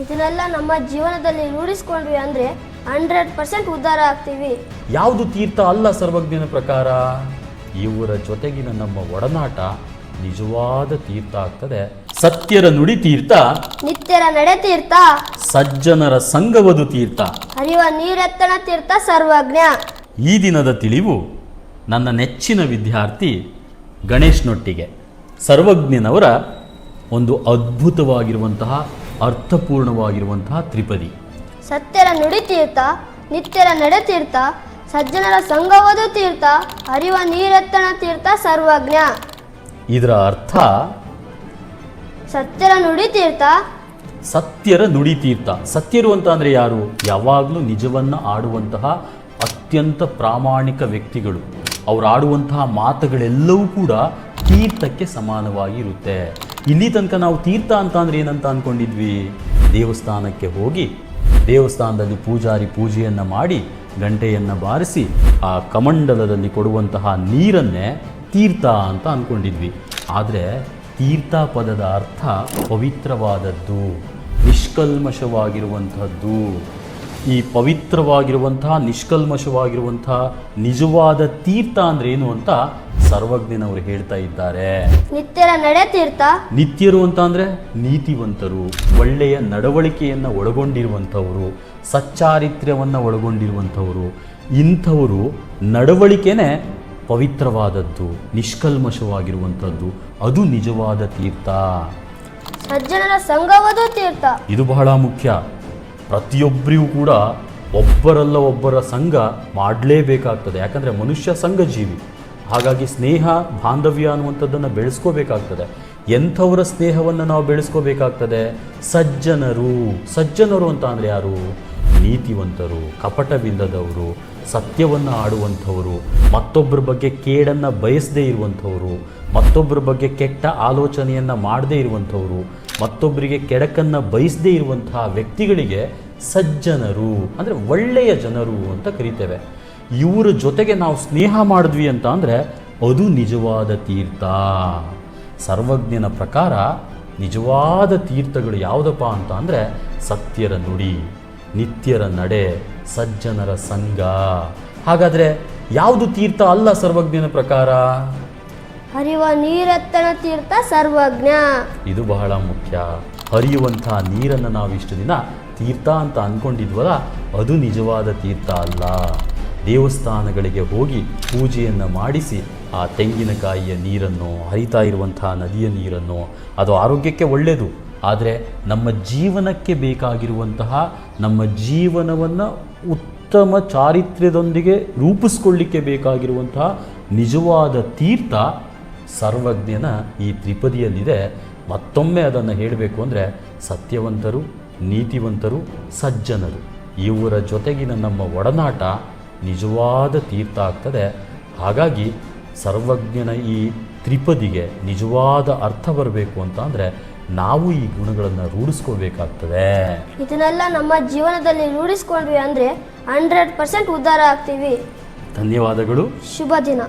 ಇದನ್ನೆಲ್ಲ ನಮ್ಮ ಜೀವನದಲ್ಲಿ ರೂಢಿಸ್ಕೊಂಡ್ವಿ ಅಂದ್ರೆ ಹಂಡ್ರೆಡ್ ಪರ್ಸೆಂಟ್ ಉದ್ಧಾರ ಆಗ್ತೀವಿ. ಯಾವುದು ತೀರ್ಥ ಅಲ್ಲ ಸರ್ವಜ್ಞನ ಪ್ರಕಾರ? ಇವರ ಜೊತೆಗಿನ ನಮ್ಮ ಒಡನಾಟ ನಿಜವಾದ ತೀರ್ಥ ಆಗ್ತದೆ. ಸತ್ಯರ ನುಡಿ ತೀರ್ಥ ನಿತ್ಯರ ನಡೆ ತೀರ್ಥ ಸಜ್ಜನರ ಸಂಗವದು ತೀರ್ಥ. ಹರಿವ ನೀರೆತ್ತಣ ತೀರ್ಥ ಸರ್ವಜ್ಞ. ಈ ದಿನದ ತಿಳಿವು ನನ್ನ ನೆಚ್ಚಿನ ವಿದ್ಯಾರ್ಥಿ ಗಣೇಶ್ನೊಟ್ಟಿಗೆ. ಸರ್ವಜ್ಞನವರ ಒಂದು ಅದ್ಭುತವಾಗಿರುವಂತಹ ಅರ್ಥಪೂರ್ಣವಾಗಿರುವಂತಹ ತ್ರಿಪದಿ. ಸತ್ಯರ ನುಡಿ ತೀರ್ಥ ನಿತ್ಯರ ನಡೆ ತೀರ್ಥ ಸಜ್ಜನರ ಸಂಗವದು ತೀರ್ಥ ಹರಿವ ನೀರೆತ್ತಣ ತೀರ್ಥ ಸರ್ವಜ್ಞ. ಇದರ ಅರ್ಥ ಸತ್ಯರ ನುಡಿ ತೀರ್ಥ. ಸತ್ಯರ ನುಡಿ ತೀರ್ಥ. ಸತ್ಯರು ಅಂತ ಅಂದರೆ ಯಾರು? ಯಾವಾಗಲೂ ನಿಜವನ್ನು ಆಡುವಂತಹ ಅತ್ಯಂತ ಪ್ರಾಮಾಣಿಕ ವ್ಯಕ್ತಿಗಳು. ಅವರು ಆಡುವಂತಹ ಮಾತುಗಳೆಲ್ಲವೂ ಕೂಡ ತೀರ್ಥಕ್ಕೆ ಸಮಾನವಾಗಿ ಇರುತ್ತೆ ಇಲ್ಲಿ ತನಕ ನಾವು ತೀರ್ಥ ಅಂತ ಅಂದರೆ ಏನಂತ ಅಂದ್ಕೊಂಡಿದ್ವಿ ದೇವಸ್ಥಾನಕ್ಕೆ ಹೋಗಿ ದೇವಸ್ಥಾನದಲ್ಲಿ ಪೂಜಾರಿ ಪೂಜೆಯನ್ನು ಮಾಡಿ ಗಂಟೆಯನ್ನು ಬಾರಿಸಿ ಆ ಕಮಂಡಲದಲ್ಲಿ ಕೊಡುವಂತಹ ನೀರನ್ನೇ ತೀರ್ಥ ಅಂತ ಅಂದ್ಕೊಂಡಿದ್ವಿ ಆದರೆ ತೀರ್ಥ ಪದದ ಅರ್ಥ ಪವಿತ್ರವಾದದ್ದು, ನಿಷ್ಕಲ್ಮಶವಾಗಿರುವಂಥದ್ದು. ಈ ಪವಿತ್ರವಾಗಿರುವಂಥ ನಿಷ್ಕಲ್ಮಶವಾಗಿರುವಂಥ ನಿಜವಾದ ತೀರ್ಥ ಅಂದ್ರೆ ಏನು ಅಂತ ಸರ್ವಜ್ಞನವರು ಹೇಳ್ತಾ ಇದ್ದಾರೆ. ನಿತ್ಯರ ನಡೆ ತೀರ್ಥ? ನಿತ್ಯರು ಅಂತ ಅಂದ್ರೆ ನೀತಿವಂತರು ಒಳ್ಳೆಯ ನಡವಳಿಕೆಯನ್ನು ಒಳಗೊಂಡಿರುವಂಥವರು ಸಚ್ಚಾರಿತ್ರ್ಯವನ್ನು ಒಳಗೊಂಡಿರುವಂಥವರು. ಇಂಥವರು ನಡವಳಿಕೆನೇ ಪವಿತ್ರವಾದದ್ದು ನಿಷ್ಕಲ್ಮಶವಾಗಿರುವಂಥದ್ದು. ಅದು ನಿಜವಾದ ತೀರ್ಥ. ಸಜ್ಜನರ ಸಂಘವದು ತೀರ್ಥ. ಇದು ಬಹಳ ಮುಖ್ಯ. ಪ್ರತಿಯೊಬ್ಬರಿಗೂ ಕೂಡ ಒಬ್ಬರಲ್ಲ ಒಬ್ಬರ ಸಂಘ ಮಾಡಲೇಬೇಕಾಗ್ತದೆ. ಯಾಕಂದರೆ ಮನುಷ್ಯ ಸಂಘ ಜೀವಿ ಹಾಗಾಗಿ ಸ್ನೇಹ, ಬಾಂಧವ್ಯ ಅನ್ನುವಂಥದ್ದನ್ನು ಬೆಳೆಸ್ಕೋಬೇಕಾಗ್ತದೆ. ಎಂಥವರ ಸ್ನೇಹವನ್ನು ನಾವು ಬೆಳೆಸ್ಕೋಬೇಕಾಗ್ತದೆ? ಸಜ್ಜನರು. ಸಜ್ಜನರು ಅಂತ ಅಂದರೆ ಯಾರು? ನೀತಿವಂತರು ಕಪಟವಿಲ್ಲದವರು ಸತ್ಯವನ್ನು ಆಡುವಂಥವರು ಮತ್ತೊಬ್ಬರ ಬಗ್ಗೆ ಕೇಡನ್ನು ಬಯಸದೇ ಇರುವಂಥವರು ಮತ್ತೊಬ್ಬರ ಬಗ್ಗೆ ಕೆಟ್ಟ ಆಲೋಚನೆಯನ್ನು ಮಾಡದೇ ಇರುವಂಥವರು ಮತ್ತೊಬ್ಬರಿಗೆ ಕೆಡಕನ್ನು ಬಯಸದೇ ಇರುವಂತಹ ವ್ಯಕ್ತಿಗಳಿಗೆ ಸಜ್ಜನರು, ಅಂದರೆ ಒಳ್ಳೆಯ ಜನರು ಅಂತ ಕರಿತೇವೆ. ಇವರ ಜೊತೆಗೆ ನಾವು ಸ್ನೇಹ ಮಾಡಿದ್ವಿ ಅಂತ ಅಂದರೆ ಅದು ನಿಜವಾದ ತೀರ್ಥ. ಸರ್ವಜ್ಞನ ಪ್ರಕಾರ ನಿಜವಾದ ತೀರ್ಥಗಳು ಯಾವುದಪ್ಪ ಅಂತ ಅಂದರೆ ಸತ್ಯರ ನುಡಿ, ನಿತ್ಯರ ನಡೆ, ಸಜ್ಜನರ ಸಂಘ. ಹಾಗಾದರೆ ಯಾವುದು ತೀರ್ಥ ಅಲ್ಲ ಸರ್ವಜ್ಞನ ಪ್ರಕಾರ? ಹರಿವ ನೀರತ್ತನ ತೀರ್ಥ ಸರ್ವಜ್ಞ. ಇದು ಬಹಳ ಮುಖ್ಯ. ಹರಿಯುವಂತಹ ನೀರನ್ನು ನಾವು ಇಷ್ಟು ದಿನ ತೀರ್ಥ ಅಂತ ಅಂದ್ಕೊಂಡಿದ್ವಲ್ಲ ಅದು ನಿಜವಾದ ತೀರ್ಥ ಅಲ್ಲ. ದೇವಸ್ಥಾನಗಳಿಗೆ ಹೋಗಿ ಪೂಜೆಯನ್ನು ಮಾಡಿಸಿ ಆ ತೆಂಗಿನಕಾಯಿಯ ನೀರನ್ನು, ಹರಿತಾ ಇರುವಂತಹ ನದಿಯ ನೀರನ್ನು, ಅದು ಆರೋಗ್ಯಕ್ಕೆ ಒಳ್ಳೆಯದು ಆದರೆ ನಮ್ಮ ಜೀವನಕ್ಕೆ ಬೇಕಾಗಿರುವಂತಹ, ನಮ್ಮ ಜೀವನವನ್ನು ಉತ್ತಮ ಚಾರಿತ್ರ್ಯದೊಂದಿಗೆ ರೂಪಿಸ್ಕೊಳ್ಳಿಕ್ಕೆ ಬೇಕಾಗಿರುವಂತಹ ನಿಜವಾದ ತೀರ್ಥ ಸರ್ವಜ್ಞನ ಈ ತ್ರಿಪದಿಯಲ್ಲಿದೆ. ಮತ್ತೊಮ್ಮೆ ಅದನ್ನು ಹೇಳಬೇಕು ಅಂದರೆ ಸತ್ಯವಂತರು ನೀತಿವಂತರು ಸಜ್ಜನರು. ಇವರ ಜೊತೆಗಿನ ನಮ್ಮ ಒಡನಾಟ ನಿಜವಾದ ತೀರ್ಥ ಆಗ್ತದೆ. ಹಾಗಾಗಿ ಸರ್ವಜ್ಞನ ಈ ತ್ರಿಪದಿಗೆ ನಿಜವಾದ ಅರ್ಥ ಬರಬೇಕು ಅಂತ ಅಂದರೆ ನಾವು ಈ ಗುಣಗಳನ್ನು ರೂಢಿಸ್ಕೋಬೇಕಾಗ್ತದೆ. ಇದನ್ನೆಲ್ಲ ನಮ್ಮ ಜೀವನದಲ್ಲಿ ರೂಢಿಸ್ಕೊಂಡ್ವಿ ಅಂದರೆ ಹಂಡ್ರೆಡ್ ಪರ್ಸೆಂಟ್ ಉದ್ಧಾರ ಆಗ್ತೀವಿ. ಧನ್ಯವಾದಗಳು. ಶುಭ ದಿನ.